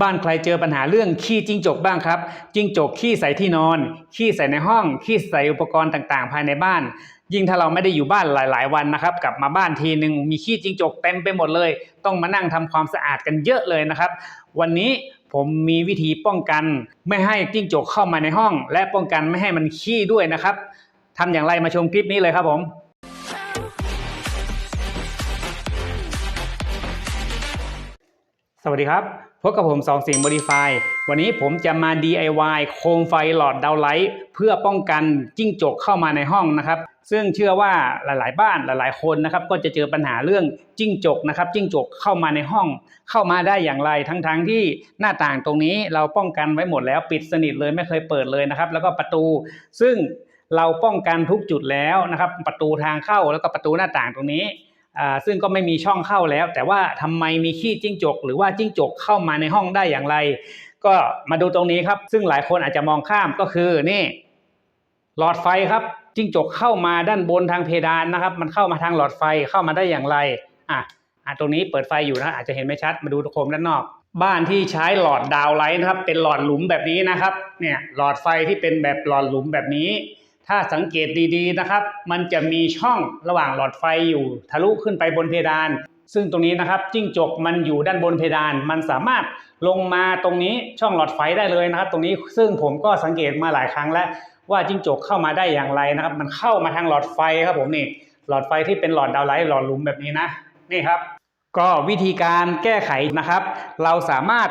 บ้านใครเจอปัญหาเรื่องขี้จิ้งจกบ้างครับ จิ้งจกขี้ใส่ที่นอน ขี้ใส่ในห้อง ขี้ใส่อุปกรณ์ต่างๆ ภายในบ้าน ยิ่งถ้าเราไม่ได้อยู่บ้านหลาย ๆ วันนะครับ กลับมาบ้านทีหนึ่งมีขี้จิ้งจกเต็มไปหมดเลย ต้องมานั่งทำความสะอาดกันเยอะเลยนะครับ วันนี้ผมมีวิธีป้องกันไม่ให้จิ้งจกเข้ามาในห้อง และป้องกันไม่ให้มันขี้ด้วยนะครับทำอย่างไรมาชมคลิปนี้เลยครับผม สวัสดีครับ พบกับผมสองสิงห์ Modify วันนี้ผมจะมา DIY โคมไฟหลอดดาวไลท์เพื่อป้องกันจิ้งจกเข้ามาในห้องนะครับ ซึ่งเชื่อว่าหลายๆ บ้านหลายๆ คนนะครับ ก็จะเจอปัญหาเรื่องจิ้งจกนะครับ จิ้งจกเข้ามาในห้อง เข้ามาได้อย่างไรทั้งๆทที่หน้าต่างตรงนี้เราป้องกันไว้หมดแล้วปิดสนิทเลยไม่เคยเปิดเลยนะครับ แล้วก็ประตู ซึ่งเราป้องกันทุกจุดแล้วนะครับ ประตูทางเข้าแล้วก็ประตูหน้าต่างตรงนี้ ซึ่งก็ไม่มีช่องเข้าแล้ว แต่ว่าทำไมมีขี้จิ้งจก หรือว่าจิ้งจกเข้ามาในห้องได้อย่างไร ก็มาดูตรงนี้ครับ ซึ่งหลายคนอาจจะมองข้ามก็คือนี่ หลอดไฟครับจิ้งจกเข้ามาด้านบนทางเพดานนะครับ มันเข้ามาทางหลอดไฟเข้ามาได้อย่างไรอะอะตรงนี้เปิดไฟอยู่นะอาจจะเห็นไม่ชัดมาดูโคมด้านนอก บ้านที่ใช้หลอดดาวไลท์นะครับ เป็นหลอดหลุมแบบนี้นะครับ เนี่ยหลอดไฟที่เป็นแบบหลอดหลุมแบบนี้ ถ้าสังเกตดีๆนะครับ มันจะมีช่องระหว่างหลอดไฟอยู่ ทะลุขึ้นไปบนเพดาน ซึ่งตรงนี้นะครับจิ้งจกมันอยู่ด้านบนเพดาน มันสามารถลงมาตรงนี้ช่องหลอดไฟได้เลยนะครับ ตรงนี้ซึ่งผมก็สังเกตมาหลายครั้งแล้วว่าจิ้งจกเข้ามาได้อย่างไรนะครับ มันเข้ามาทางหลอดไฟครับผมนี่หลอดไฟที่เป็นหลอดดาวไลท์หลอดลุมแบบนี้นะนี่ครับ ก็วิธีการแก้ไขนะครับ เราสามารถ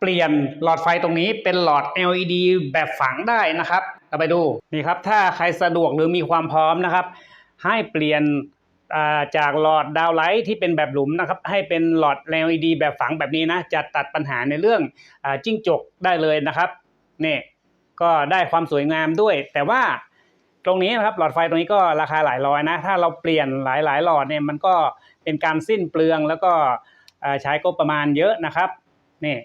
เปลี่ยนหลอดไฟตรงนี้เป็นหลอด LED แบบฝังได้นะครับ เราไปดูนี่ครับถ้าใครสะดวกหรือมีความพร้อมนะครับ ให้เปลี่ยนาจากหลอดดาวไลท์ที่เป็นแบบหลุมนะครับให้เป็นหลอด LED แบบฝังแบบนี้นะจะตัดปัญหาในเรื่องอจิ้งจกได้เลยนะครับนี่ก็ได้ความสวยงามด้วย แต่ว่าตรงนี้นะครับหลอดไฟตรงนี้ก็ราคาหลายร้อยนะ ถ้าเราเปลี่ยนหลายๆ หลอดเนี่ยมันก็เป็นการสิ้นเปลืองแล้วก็ใช้ก็ประมาณเยอะนะครับนี่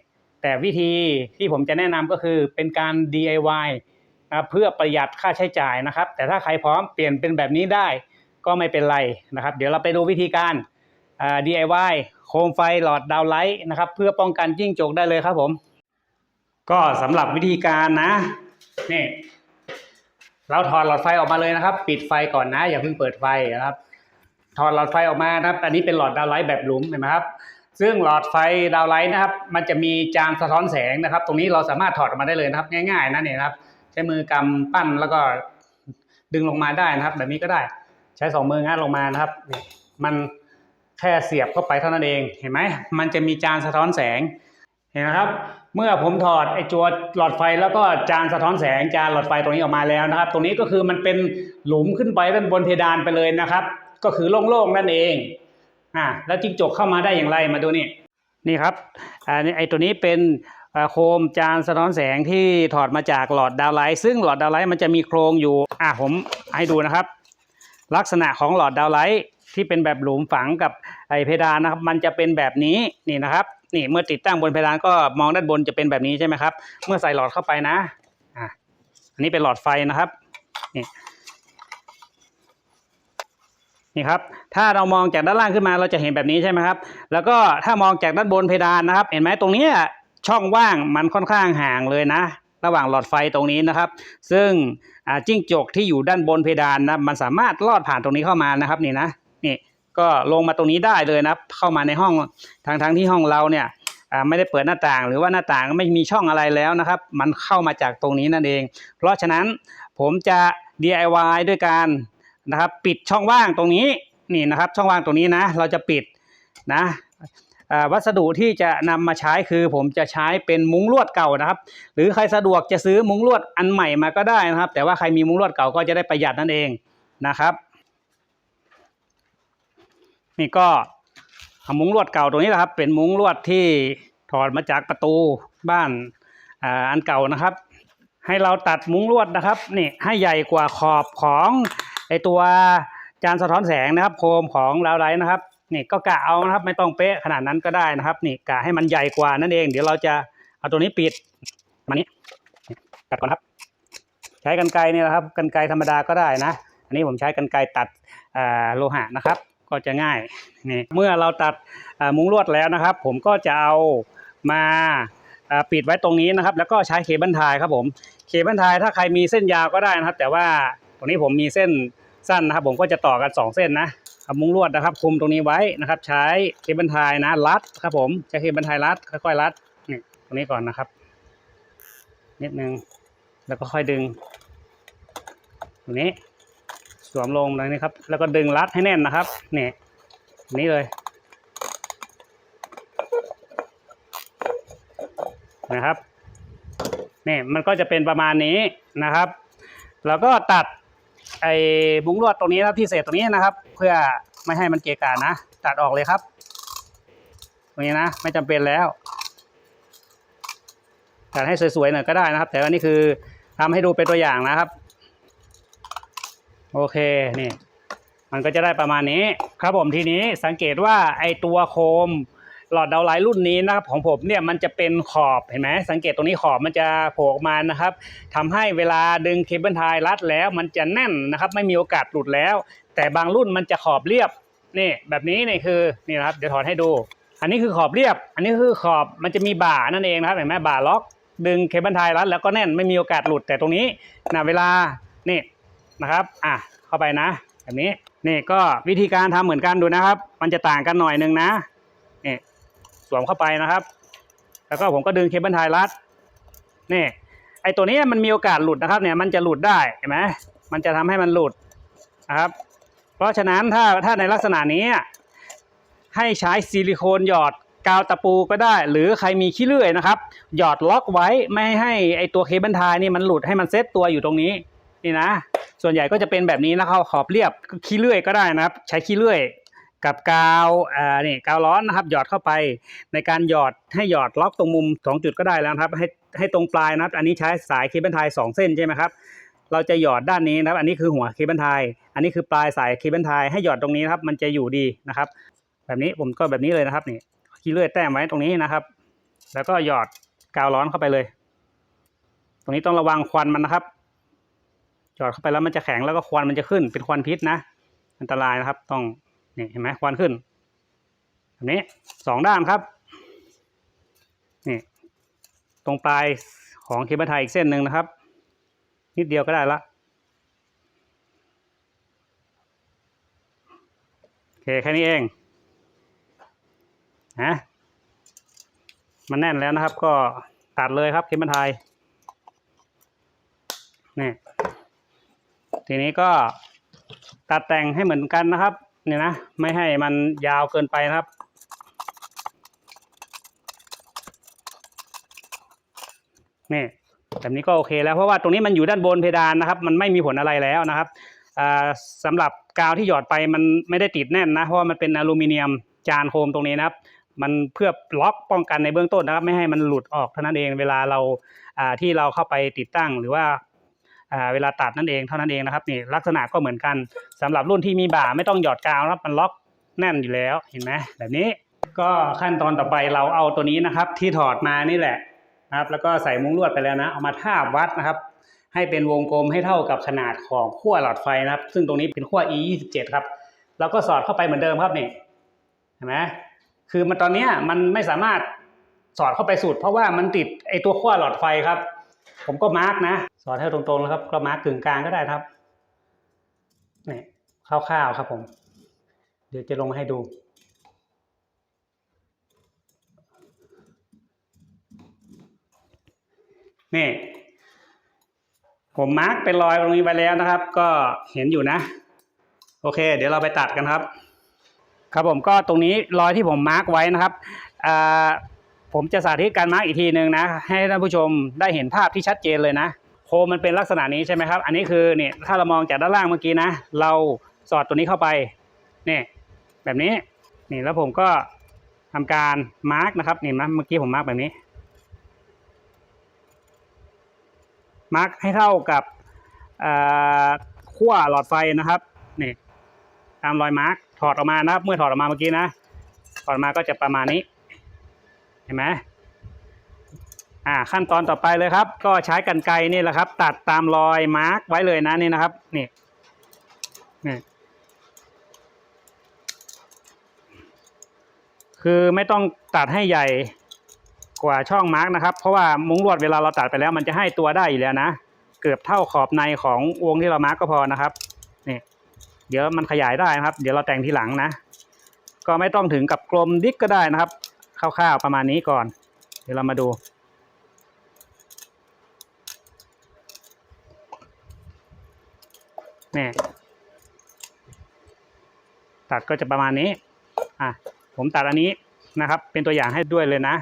แต่วิธีที่ผมจะแนะนำก็คือเป็นการ DIY นะเพื่อประหยัดค่าใช้จ่ายนะครับ แต่ถ้าใครพร้อมเปลี่ยนเป็นแบบนี้ได้ก็ไม่เป็นไรนะครับ เดี๋ยวเราไปดูวิธีการ DIY โคมไฟหลอดดาวไลท์นะครับเพื่อป้องกันจิ้งจกได้เลยครับผม ก็สำหรับวิธีการนะนี่เราถอดหลอดไฟออกมาเลยนะครับ ปิดไฟก่อนนะ อย่าเพิ่งเปิดไฟนะครับ ถอดหลอดไฟออกมานะครับ อันนี้เป็นหลอดดาวไลท์แบบหลุมเห็นไหมครับ ซึ่งหลอดไฟดาวไลท์นะครับ มันจะมีจานสะท้อนแสงนะครับ ตรงนี้เราสามารถถอดออกมาได้เลยนะครับ ง่ายๆนะเนี่ยครับ ช้มือกำปั้นแล้วก็ดึงลงมาได้นะครับ แบบนี้ก็ได้ใช้สองมืองัดลงมานะครับ มันแค่เสียบเข้าไปเท่านั้นเองเห็นไหมมันจะมีจานสะท้อนแสงเห็นไหมครับ เมื่อผมถอดไอ้ตัวหลอดไฟแล้วก็จานสะท้อนแสงจานหลอดไฟตรงนี้ออกมาแล้วนะครับ ตรงนี้ก็คือมันเป็นหลุมขึ้นไปด้านบนเพดานไปเลยนะครับ ก็คือโล่งๆนั่นเองอ่าแล้วจิ้งจกเข้ามาได้อย่างไรมาดูนี่นี่ครับอ่านี่ไอ้ตัวนี้เป็น โคมจานสะท้อนแสงที่ถอดมาจากหลอดดาวไลท์ซึ่งหลอดดาวไลท์มันจะมีโครงอยู่อ่าผมให้ดูนะครับ ลักษณะของหลอดดาวไลท์ที่เป็นแบบหลุมฝังกับไอเพดานนะครับ มันจะเป็นแบบนี้นี่นะครับ นี่เมื่อติดตั้งบนเพดานก็มองด้านบนจะเป็นแบบนี้ใช่ไหมครับ เมื่อใส่หลอดเข้าไปนะอะอันนี้เป็นหลอดไฟนะครับนี่นี่ครับ ถ้าเรามองจากด้านล่างขึ้นมาเราจะเห็นแบบนี้ใช่ไหมครับ แล้วก็ถ้ามองจากด้านบนเพดานนะครับ เห็นไหมตรงนี้ ช่องว่างมันค่อนข้างห่างเลยนะ ระหว่างหลอดไฟตรงนี้นะครับ ซึ่งจิ้งจกที่อยู่ด้านบนเพดานนะมันสามารถลอดผ่านตรงนี้เข้ามานะครับนี่นะนี่ก็ลงมาตรงนี้ได้เลยนะเข้ามาในห้องทางทางที่ห้องเราเนี่ยไม่ได้เปิดหน้าต่างหรือว่าหน้าต่างไม่มีช่องอะไรแล้วนะครับ มันเข้ามาจากตรงนี้นั่นเอง เพราะฉะนั้นผมจะ DIY ด้วยการนะครับ ปิดช่องว่างตรงนี้นี่นะครับ ช่องว่างตรงนี้นะ เราจะปิดนะ วัสดุที่จะนำมาใช้คือผมจะใช้เป็นมุ้งลวดเก่านะครับ หรือใครสะดวกจะซื้อมุ้งลวดอันใหม่มาก็ได้นะครับ แต่ว่าใครมีมุ้งลวดเก่าก็จะได้ประหยัดนั่นเองนะครับ นี่ก็มุ้งลวดเก่าตรงนี้นะครับ เป็นมุ้งลวดที่ถอดมาจากประตูบ้านอ,อันเก่านะครับ ให้เราตัดมุ้งลวดนะครับนี่ให้ใหญ่กว่าขอบของไอตัวจานสะท้อนแสงนะครับ โคมของลาไลท์นะครับ นี่ก็กะเอานะครับ ไม่ต้องเป๊ะขนาดนั้นก็ได้นะครับ นี่กะให้มันใหญ่กว่านั่นเอง เดี๋ยวเราจะเอาตัวนี้ปิดมานี้ตัดก่อนครับ ใช้กันไกรนี่แหละครับกันไกรธรรมดาก็ได้นะ อันนี้ผมใช้กันไกรตัดโลหะนะครับ ก็จะง่ายนี่เมื่อเราตัดมุ้งลวดแล้วนะครับ ผมก็จะเอามาปิดไว้ตรงนี้นะครับ แล้วก็ใช้เคเบิลไทยครับผมเคเบิลไทยถ้าใครมีเส้นยาวก็ได้นะครับ แต่ว่าตรงนี้ผมมีเส้นสั้นนะครับ ผมก็จะต่อกันสองเส้นนะ เอามุ้งลวดนะครับคุมตรงนี้ไว้นะครับ ใช้เคเบิลไทยนะรัดครับผมใช้เคเบิลไทยรัดค่อยๆรัดนี่ตรงนี้ก่อนนะครับ นิดนึงแล้วก็ค่อยดึงตรงนี้สวมลงตรงนี้ครับ แล้วก็ดึงรัดให้แน่นนะครับนี่นนี้เลยนะครับนี่มันก็จะเป็นประมาณนี้นะครับ แล้วก็ตัด ไอ้มุ้งลวดตรงนี้นะครับที่เศษตรงนี้นะครับ เพื่อไม่ให้มันเกะกะนะตัดออกเลยครับ ตรงนี้นะ ไม่จำเป็นแล้วตัดให้สวยๆหน่อยก็ได้นะครับ แต่ว่านี่คือทำให้ดูเป็นตัวอย่างนะครับ โอเคนี่ มันก็จะได้ประมาณนี้ ครับผมทีนี้สังเกตว่าไอตัวโคม หลอดดาวไลท์รุ่นนี้นะครับของผมเนี่ยมันจะเป็นขอบเห็นไหมสังเกตตรงนี้ขอบมันจะโผล่ออกมานะครับทำให้เวลาดึงเคเบิลไทยรัดแล้ว มันจะแน่นนะครับไม่มีโอกาสหลุดแล้ว แต่บางรุ่นมันจะขอบเรียบนี่แบบนี้นี่คือนี่นะครับเดี๋ยวถอดให้ดู อันนี้คือขอบเรียบ อันนี้คือขอบมันจะมีบ่านั่นเองนะครับเห็นไหมบ่าล็อก ดึงเคเบิลไทยรัดแล้วก็แน่นไม่มีโอกาสหลุดแต่ตรงนี้นะเวลานี่นะครับอะเข้าไปนะ แบบนี้นี่ก็วิธีการทำเหมือนกันดูนะครับ มันจะต่างกันหน่อยนึงนะ สวมเข้าไปนะครับ แล้วก็ผมก็ดึงเคเบิลไทยรัดนี่ไอตัวนี้มันมีโอกาสหลุดนะครับเนี่ยมันจะหลุดได้เห็นไหมมันจะทำให้มันหลุดนะครับ เพราะฉะนั้นถ้าถ้าในลักษณะนี้ ให้ใช้ซิลิโคนหยอดกาวตะปูก็ได้ หรือใครมีขี้เลื่อยนะครับ หยอดล็อกไว้ไม่ให้ไอตัวเคเบิลไทยนี่มันหลุดให้มันเซตตัวอยู่ตรงนี้นี่นะ ส่วนใหญ่ก็จะเป็นแบบนี้นะครับขอบเรียบขี้เลื่อยก็ได้นะครับ ใช้ขี้เลื่อย กับกาวอ่านี่กาวร้อนนะครับ หยอดเข้าไป ในการหยอดให้หยอดล็อกตรงมุมสองจุดก็ได้แล้วครับให้ให้ตรงปลายนะครับ อันนี้ใช้สายเคเบิลไทยสองเส้นใช่ไหมครับเราจะหยอดด้านนี้นะครับ อันนี้คือหัวเคเบิลไทยอันนี้คือปลายสายเคเบิลไทยให้หยอดตรงนี้นะครับ มันจะอยู่ดีนะครับ แบบนี้ผมก็แบบนี้เลยนะครับนี่ขี้เลื่อยแต้มไว้ตรงนี้นะครับ แล้วก็หยอดกาวร้อนเข้าไปเลย ตรงนี้ต้องระวังควันมันนะครับ หยอดเข้าไปแล้วมันจะแข็งแล้วก็ควันมันจะขึ้นเป็นควันพิษนะ อันตรายนะครับต้อง นี่เห็นไหมควันขึ้นแบบนี้สองด้านครับนี่ตรงปลายของเคเบิลไทยอีกเส้นหนึ่งนะครับ นิดเดียวก็ได้ละโอเคแค่นี้เองนะมันแน่นแล้วนะครับ ก็ตัดเลยครับเคเบิลไทยนี่ทีนี้ก็ตัดแต่งให้เหมือนกันนะครับ เนี่ยนะ ไม่ให้มันยาวเกินไปนะครับ นี่แบบนี้ก็โอเคแล้วเพราะว่าตรงนี้มันอยู่ด้านบนเพดานนะครับ มันไม่มีผลอะไรแล้วนะครับอ่าสำหรับกาวที่หยอดไปมันไม่ได้ติดแน่นนะเพราะว่ามันเป็นอลูมิเนียมจานโคมตรงนี้นะครับ มันเพื่อล็อกป้องกันในเบื้องต้นนะครับ ไม่ให้มันหลุดออกเท่านั้นเองเวลาเราที่เราเข้าไปติดตั้งหรือว่า เวลาตัดนั่นเองเท่านั้นเองนะครับนี่ลักษณะก็เหมือนกันสำหรับรุ่นที่มีบ่าไม่ต้องหยอดกาวนะครับมันล็อกแน่นอยู่แล้วเห็นไหมแบบนี้ก็ขั้นตอนต่อไปเราเอาตัวนี้นะครับ ที่ถอดมานี่แหละนะครับ แล้วก็ใส่มุ้งลวดไปแล้วนะเอามาทาบวัดนะครับ ให้เป็นวงกลมให้เท่ากับขนาดของขั้วหลอดไฟนะครับ ซึ่งตรงนี้เป็นขั้ว e 2 7ครับแล้วก็สอดเข้าไปเหมือนเดิมครับนี่เห็นไหมคือมันตอนนี้มันไม่สามารถสอดเข้าไปสุด เพราะว่ามันติดไอตัวขั้วหลอดไฟครับ ผมก็มาร์กนะ อดให้ตรงๆแล้วครับ ก็มาร์กกึ่งกลางก็ได้ครับนี่คร่าวๆครับผม เดี๋ยวจะลงมาให้ดู นี่ ผมมาร์กเป็นรอยตรงนี้ไปแล้วนะครับ ก็เห็นอยู่นะ โอเค เดี๋ยวเราไปตัดกันครับ ครับผมก็ตรงนี้รอยที่ผมมาร์กไว้นะครับอ่าผมจะสาธิตการมาร์กอีกทีหนึ่งนะ ให้ท่านผู้ชมได้เห็นภาพที่ชัดเจนเลยนะ โคมมันเป็นลักษณะนี้ใช่ไหมครับ อันนี้คือเนี่ยถ้าเรามองจากด้านล่างเมื่อกี้นะ เราสอดตัวนี้เข้าไปเนี่ยแบบนี้นี่แล้วผมก็ทำการมาร์กนะครับนี่นะเมื่อกี้ผมมาร์กแบบนี้มาร์กให้เท่ากับอ่าขั้วหลอดไฟนะครับนี่ตามรอยมาร์กถอดออกมานะครับ เมื่อถอดออกมาเมื่อกี้นะถอดออกมาก็จะประมาณนี้ เห็นไหม อ่าขั้นตอนต่อไปเลยครับ ก็ใช้กรรไกรนี่แหละครับ ตัดตามรอยมาร์กไว้เลยนะนี่นะครับนี่นี่คือไม่ต้องตัดให้ใหญ่กว่าช่องมาร์กนะครับ เพราะว่ามุ้งลวดเวลาเราตัดไปแล้ว มันจะให้ตัวได้อยู่แล้วนะ เกือบเท่าขอบในของวงที่เรามาร์กก็พอนะครับนี่เดี๋ยวมันขยายได้นะครับ เดี๋ยวเราแต่งทีหลังนะ ก็ไม่ต้องถึงกับกลมดิกก็ได้นะครับคร่าวๆประมาณนี้ก่อน เดี๋ยวเรามาดู นี่ตัดก็จะประมาณนี้ อะ ผมตัดอันนี้นะครับ เป็นตัวอย่างให้ด้วยเลยนะ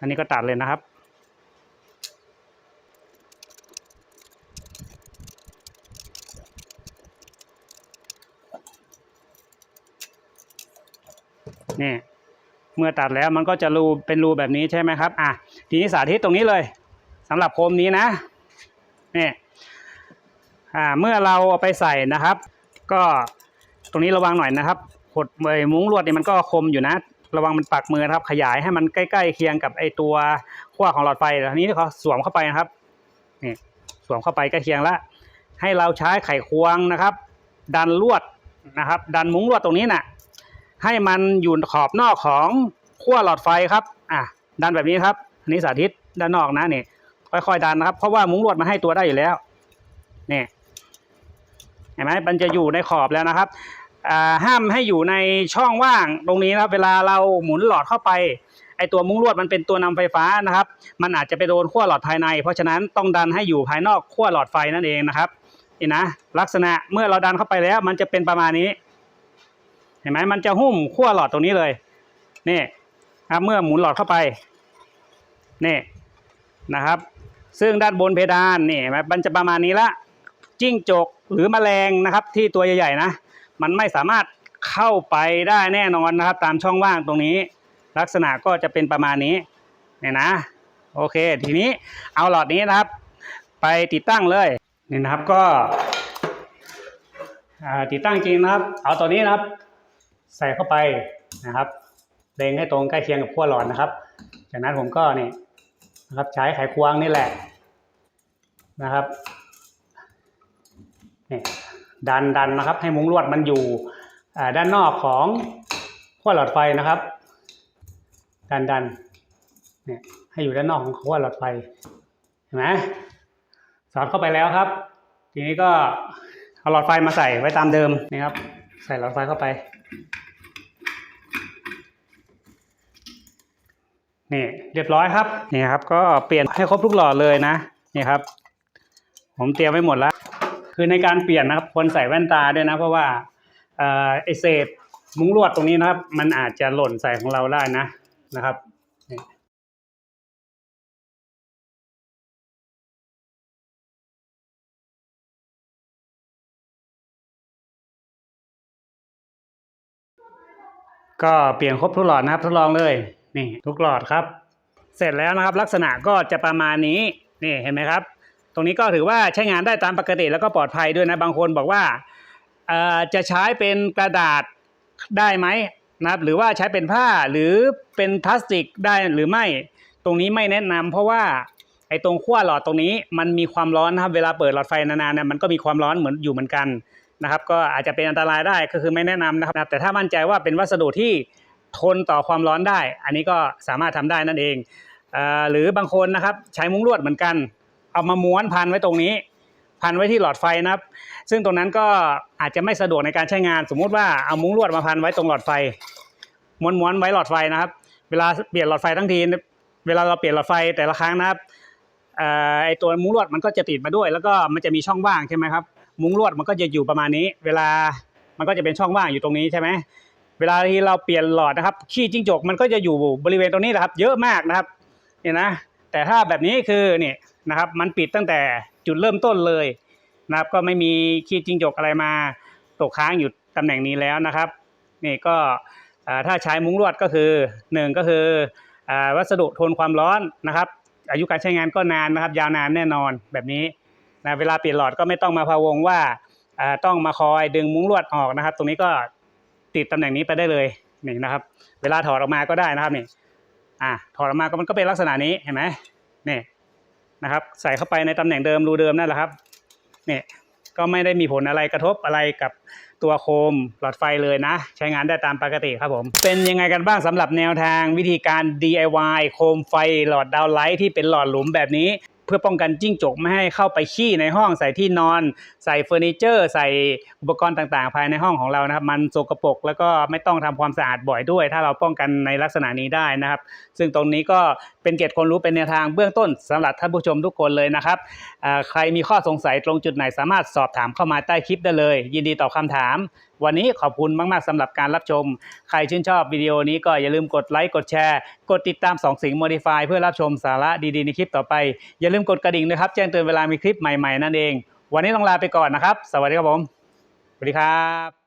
อันนี้ก็ตัดเลยนะครับ นี่ เมื่อตัดแล้วมันก็จะรูเป็นรูแบบนี้ใช่ไหมครับ อะ ทีนี้สาธิตตรงนี้เลยสำหรับโคมนี้นะ นี่ อ่าเมื่อเราเอาไปใส่นะครับ ก็ตรงนี้ระวังหน่อยนะครับขดใบมุ้งลวดนี่มันก็คมอยู่นะ ระวังมันปักมือนะครับ ขยายให้มันใกล้ๆเคียงกับไอตัวขั้วของหลอดไฟทีนี้เขาสวมเข้าไปนะครับนี่สวมเข้าไปใกล้เคียงแล้วให้เราใช้ไขควงนะครับ ดันลวดนะครับ ดันมุ้งลวดตรงนี้น่ะให้มันอยู่ขอบนอกของขั้วหลอดไฟครับอะดันแบบนี้ครับอันนี้สาธิตด้านนอกนะนี่ค่อยๆดันนะครับ เพราะว่ามุ้งลวดมันให้ตัวได้อยู่แล้วนี่ ห็นไหมมันจะอยู่ในขอบแล้วนะครับห้ามให้อยู่ในช่องว่างตรงนี้นะครับ เวลาเราหมุนหลอดเข้าไปไอตัวมุ้งลวดมันเป็นตัวนำไฟฟ้านะครับ มันอาจจะไปโดนขั้วหลอดภายใน เพราะฉะนั้นต้องดันให้อยู่ภายนอกขั้วหลอดไฟนั่นเองนะครับนี่นะลักษณะเมื่อเราดันเข้าไปแล้ว มันจะเป็นประมาณนี้ เห็นไหมมันจะหุ้มขั้วหลอดตรงนี้เลยนี่ครับเมื่อหมุนหลอดเข้าไปนี่นะครับ ซึ่งด้านบนเพดานนี่เห็นไหมมันจะประมาณนี้ละ จิ้งจกหรือแมลงนะครับ ที่ตัวใหญ่ๆนะ มันไม่สามารถเข้าไปได้แน่นอนนะครับ ตามช่องว่างตรงนี้ ลักษณะก็จะเป็นประมาณนี้เนี่ยนะ โอเค ทีนี้เอาหลอดนี้นะครับ ไปติดตั้งเลยนี่นะครับก็ติดตั้งจริงนะครับ เอาตัวนี้นะครับ ใส่เข้าไปนะครับเล็งให้ตรงใกล้เคียงกับขั้วหลอดนะครับ จากนั้นผมก็นี่นะครับใช้ไขควงนี่แหละนะครับ ดันดันนะครับ ให้มุ้งลวดมันอยู่ด้านนอกของขั้วหลอดไฟนะครับ ดันดันเนี่ยให้อยู่ด้านนอกของขั้วหลอดไฟเห็นไหมสอดเข้าไปแล้วครับ ทีนี้ก็เอาหลอดไฟมาใส่ไว้ตามเดิมนี่ครับ ใส่หลอดไฟเข้าไปนี่เรียบร้อยครับนี่ครับ ก็เปลี่ยนให้ครบทุกหลอดเลยนะนี่ครับ ผมเตรียมไว้หมดแล้ว คือในการเปลี่ยนนะครับควรใส่แว่นตาด้วยนะ เพราะว่าไอเศษมุ้งลวดตรงนี้นะครับ มันอาจจะหล่นใส่ของเราได้นะนะครับก็เปลี่ยนครบทุกหลอดนะครับทดลองเลยนี่ทุกหลอดครับ เสร็จแล้วนะครับ ลักษณะก็จะประมาณนี้นี่เห็นไหมครับ ตรงนี้ก็ถือว่าใช้งานได้ตามปกติแล้วก็ปลอดภัยด้วยนะบางคนบอกว่าจะใช้เป็นกระดาษได้ไหมนะครับหรือว่าใช้เป็นผ้าหรือเป็นพลาสติกได้หรือไม่ ตรงนี้ไม่แนะนำเพราะว่าไอ้ตรงขั้วหลอดตรงนี้มันมีความร้อนนะครับเวลาเปิดหลอดไฟนานๆเนี่ยมันก็มีความร้อนเหมือนอยู่เหมือนกันนะครับก็อาจจะเป็นอันตรายได้ก็คือไม่แนะนำนะครับ แต่ถ้ามั่นใจว่าเป็นวัสดุที่ทนต่อความร้อนได้ อันนี้ก็สามารถทำได้นั่นเองอหรือบางคนนะครับใช้มุ้งลวดเหมือนกัน เอามาม้วนพันไว้ตรงนี้ พันไว้ที่หลอดไฟนะครับ ซึ่งตรงนั้นก็อาจจะไม่สะดวกในการใช้งาน สมมุติว่าเอามุ้งลวดมาพันไว้ตรงหลอดไฟ ม้วนๆไว้หลอดไฟนะครับ เวลาเปลี่ยนหลอดไฟทั้งที เวลาเราเปลี่ยนหลอดไฟแต่ละครั้งนะครับไอตัวมุ้งลวดมันก็จะติดมาด้วย แล้วก็มันจะมีช่องว่างใช่ไหมครับ มุ้งลวดมันก็จะอยู่ประมาณนี้ เวลามันก็จะเป็นช่องว่างอยู่ตรงนี้ใช่ไหมเวลาที่เราเปลี่ยนหลอดนะครับขี้จิ้งจกมันก็จะอยู่บริเวณตรงนี้แหละครับ เยอะมากนะครับเนี่ยนะ แต่ถ้าแบบนี้คือเนี่ย นะครับ มันปิดตั้งแต่จุดเริ่มต้นเลยนะครับ ก็ไม่มีขี้จิ้งจกอะไรมาตกค้างอยู่ตำแหน่งนี้แล้วนะครับ นี่ก็ถ้าใช้มุ้งลวดก็คือหนึ่งก็คืออวัสดุทนความร้อนนะครับ อายุการใช้งานก็นานนะครับ ยาวนานแน่นอนแบบนี้นะเวลาเปลี่ยนหลอดก็ไม่ต้องมาพะวงว่าต้องมาคอยดึงมุ้งลวดออกนะครับ ตรงนี้ก็ติดตำแหน่งนี้ไปได้เลยนี่นะครับ เวลาถอดออกมาก็ได้นะครับนี่อะถอดออกมาก็มันก็เป็นลักษณะนี้เห็นไหมนี่ นะครับ ใส่เข้าไปในตำแหน่งเดิมรูเดิมนั่นแหละครับเนี่ยก็ไม่ได้มีผลอะไรกระทบอะไรกับตัวโคมหลอดไฟเลยนะ ใช้งานได้ตามปกติครับผม เป็นยังไงกันบ้างสำหรับแนวทางวิธีการ DIY โคมไฟหลอดดาวไลท์ที่เป็นหลอดหลุมแบบนี้ พื่อป้องกันจิ้งจกไม่ให้เข้าไปขี้ในห้องใส่ที่นอน ใส่เฟอร์นิเจอร์ ใส่อุปกรณ์ต่างๆ ภายในห้องของเรานะครับ มันสกปรกแล้วก็ไม่ต้องทำความสะอาดบ่อยด้วย ถ้าเราป้องกันในลักษณะนี้ได้นะครับ ซึ่งตรงนี้ก็เป็นเกร็ดความรู้เป็นแนวทางเบื้องต้นสำหรับท่านผู้ชมทุกคนเลยนะครับใครมีข้อสงสัยตรงจุดไหนสามารถสอบถามเข้ามาใต้คลิปได้เลย ยินดีตอบคำถาม วันนี้ขอบคุณมากๆสำหรับการรับชม ใครชื่นชอบวิดีโอนี้ก็อย่าลืมกดไลค์กดแชร์ กดติดตามสองสิงห์ Modify เพื่อรับชมสาระดีๆในคลิปต่อไป อย่าลืมกดกระดิ่งนะครับ แจ้งเตือนเวลามีคลิปใหม่ๆนั่นเอง วันนี้ต้องลาไปก่อนนะครับ สวัสดีครับผมสวัสดีครับ